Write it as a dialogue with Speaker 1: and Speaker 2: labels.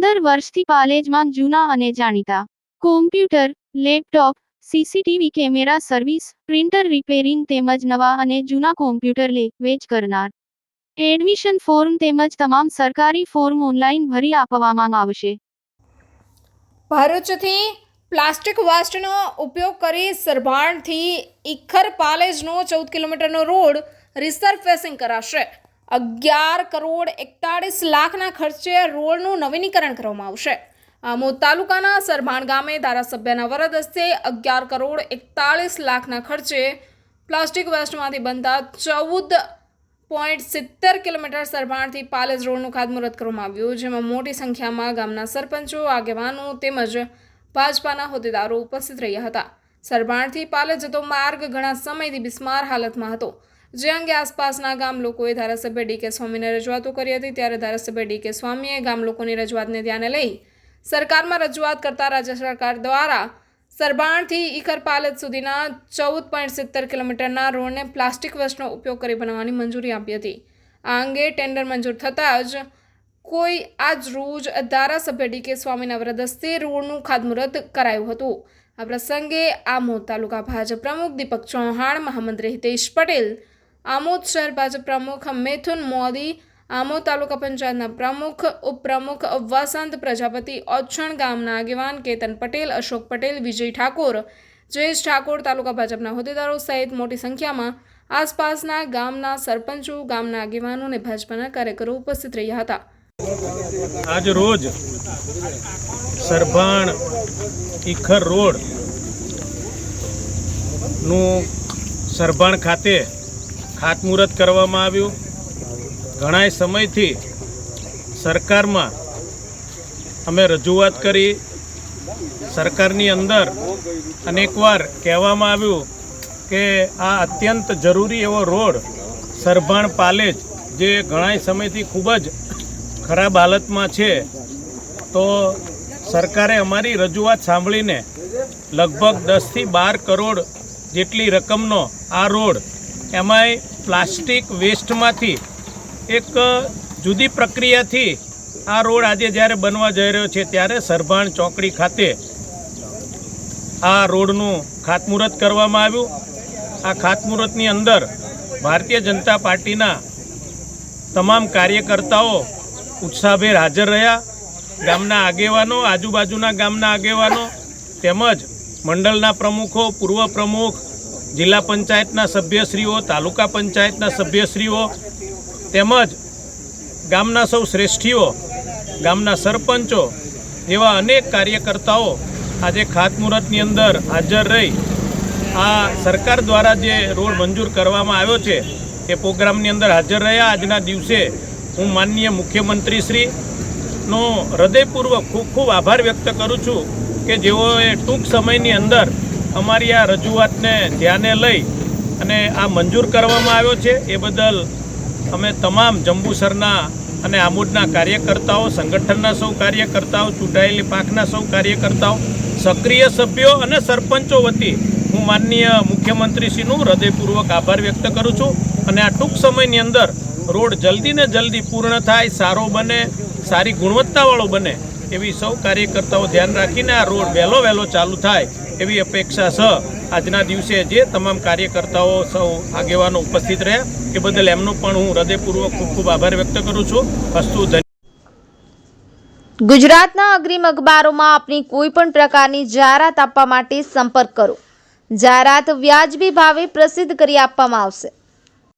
Speaker 1: વર્ષથી પાલેજમાં જૂના અને જાણીતા. Computer, laptop, CCTV camera service, printer repairing તેમજ નવા અને જૂના કોમ્પ્યુટર લે, વેચ કરનાર. એડમિશન ફોર્મ તેમજ તમામ સરકારી ફોર્મ ઓનલાઈન ભરી આપવામાં આવશે.
Speaker 2: ભરૂચથી પ્લાસ્ટિક વાસ્ટનો ઉપયોગ કરી સરભાણથી ઇખર પાલેજનો ચૌદ કિલોમીટરનો રોડ રિસર્ફેસિંગ કરાશે. અગિયાર કરોડ એકતાળીસ લાખના ખર્ચે રોડનું નવીનીકરણ કરવામાં આવશે. આમોદ તાલુકાના સરભાણ ગામે ધારાસભ્યના વરદ હસ્તે અગિયાર કરોડ એકતાળીસ લાખના ખર્ચે પ્લાસ્ટિક વેસ્ટમાંથી બનતા ચૌદ પોઈન્ટ સિત્તેર કિલોમીટર સરભાણથી પાલેજ રોડનું ખાતમુહૂર્ત કરવામાં આવ્યું, જેમાં મોટી સંખ્યામાં ગામના સરપંચો, આગેવાનો તેમજ ભાજપાના હોદ્દેદારો ઉપસ્થિત રહ્યા હતા. સરભાણથી પાલેજ જતો માર્ગ ઘણા સમયથી બિસ્માર હાલતમાં હતો. જે અંગે આસપાસના ગામ લોકોએ ધારાસભ્ય ડી કે સ્વામીને રજૂઆતો કરી હતી, ત્યારે ધારાસભ્ય ડી કે સ્વામીએ ગામ લોકોની રજૂઆતને ધ્યાને લઈ સરકારમાં રજૂઆત કરતા રાજ્ય સરકાર દ્વારા સરબાણથી ઈખર પાલેજ સુધીના ચૌદ પોઈન્ટ સિત્તેર કિલોમીટરના રોડને પ્લાસ્ટિક વસ્ટનો ઉપયોગ કરી બનાવવાની મંજૂરી આપી હતી. આ અંગે ટેન્ડર મંજૂર થતાં જ કોઈ આજ રોજ ધારાસભ્ય ડી કે સ્વામીના વ્રદસ્તે રોડનું ખાતમુહૂર્ત કરાયું હતું. આ પ્રસંગે આમોદ તાલુકા ભાજપ પ્રમુખ દીપક ચૌહાણ, મહામંત્રી હિતેશ પટેલ આમોદ શહેર ભાજપ પ્રમુખ મેથુન મોદી, આમોદ તાલુકા પંચાયતના પ્રમુખ, ઉપપ્રમુખ, વસંત પ્રજાપતિ, ઓછણ ગામના આગેવાન કેતન પટેલ, અશોક પટેલ, વિજય ઠાકોર, જયેશ ઠાકોર તાલુકા ભાજપના હોદ્દેદારો સહિત મોટી સંખ્યામાં આસપાસના ગામના સરપંચો, ગામના આગેવાનો અને ભાજપાના કાર્યકરો ઉપસ્થિત રહ્યા હતા.
Speaker 3: આજ રોજ સરભાણ ઈખર રોડનું સરભાણ ખાતે ખાતમુહૂર્ત કરવામાં આવ્યું. ઘણાય સમયથી સરકારમાં અમે રજૂઆત કરી. સરકારની અંદર અનેકવાર કહેવામાં આવ્યું કે આ અત્યંત જરૂરી એવો રોડ સરભાણ પાલેજ, જે ઘણાય સમયથી ખૂબ જ ખરાબ હાલતમાં છે, તો સરકારે અમારી રજૂઆત સાંભળીને લગભગ દસથી બાર કરોડ જેટલી રકમનો આ રોડ એમાંય પ્લાસ્ટિક વેસ્ટમાંથી એક જુદી પ્રક્રિયાથી આ રોડ આજે જ્યારે બનવા જઈ રહ્યો છે ત્યારે સરભાણ ચોકડી ખાતે આ રોડનું ખાતમુહૂર્ત કરવામાં આવ્યું. આ ખાતમુહૂર્તની અંદર ભારતીય જનતા પાર્ટીના તમામ કાર્યકર્તાઓ ઉત્સાહભેર હાજર રહ્યા. ગામના આગેવાનો, આજુબાજુના ગામના આગેવાનો તેમજ મંડળના પ્રમુખો, પૂર્વ પ્રમુખ જિલ્લા પંચાયતના સભ્યશ્રીઓ, તાલુકા પંચાયતના સભ્યશ્રીઓ, તેમજ ગામના સૌ શ્રેષ્ઠીઓ, ગામના સરપંચો જેવા અનેક કાર્યકર્તાઓ આજે ખાતમુહૂર્તની અંદર હાજર રહી. આ સરકાર દ્વારા જે રોડ મંજૂર કરવામાં આવ્યો છે, એ પ્રોગ્રામની અંદર હાજર રહ્યા. આજના દિવસે હું માનનીય મુખ્યમંત્રીશ્રીનો હૃદયપૂર્વક ખૂબ ખૂબ આભાર વ્યક્ત કરું છું કે જેઓએ ટૂંક સમયની અંદર અમારી આ રજૂઆતને ધ્યાને લઈ અને આ મંજૂર કરવામાં આવ્યો છે, એ બદલ અમે તમામ જંબુસરના અને આમોદના કાર્યકર્તાઓ, સંગઠનના સૌ કાર્યકર્તાઓ, ચૂંટાયેલી પાંખના સૌ કાર્યકર્તાઓ, સક્રિય સભ્યો અને સરપંચો વતી હું માનનીય મુખ્યમંત્રીશ્રીનું હૃદયપૂર્વક આભાર વ્યક્ત કરું છું અને આ ટૂંક સમયની અંદર રોડ જલ્દી ને જલ્દી પૂર્ણ થાય, સારો બને, સારી ગુણવત્તાવાળો બને એવી સૌ કાર્યકર્તાઓ ધ્યાન રાખીને આ રોડ વહેલો વહેલો ચાલુ થાય. એવી અપેક્ષા છે આજના દિવસે જે તમામ કાર્યકર્તાઓ સૌ આગેવાનો ઉપસ્થિત રહ્યા એ બદલ એમનો પણ હું હૃદયપૂર્વક ખૂબ ખૂબ આભાર વ્યક્ત કરું છું. હસ્તુ
Speaker 4: ગુજરાતના અગ્રીમ અખબારોમાં આપની કોઈ પણ પ્રકારની જાહેરાત આપવા માટે સંપર્ક કરો. જાહેરાત વ્યાજબી ભાવે પ્રસિદ્ધ કરી આપવામાં આવશે.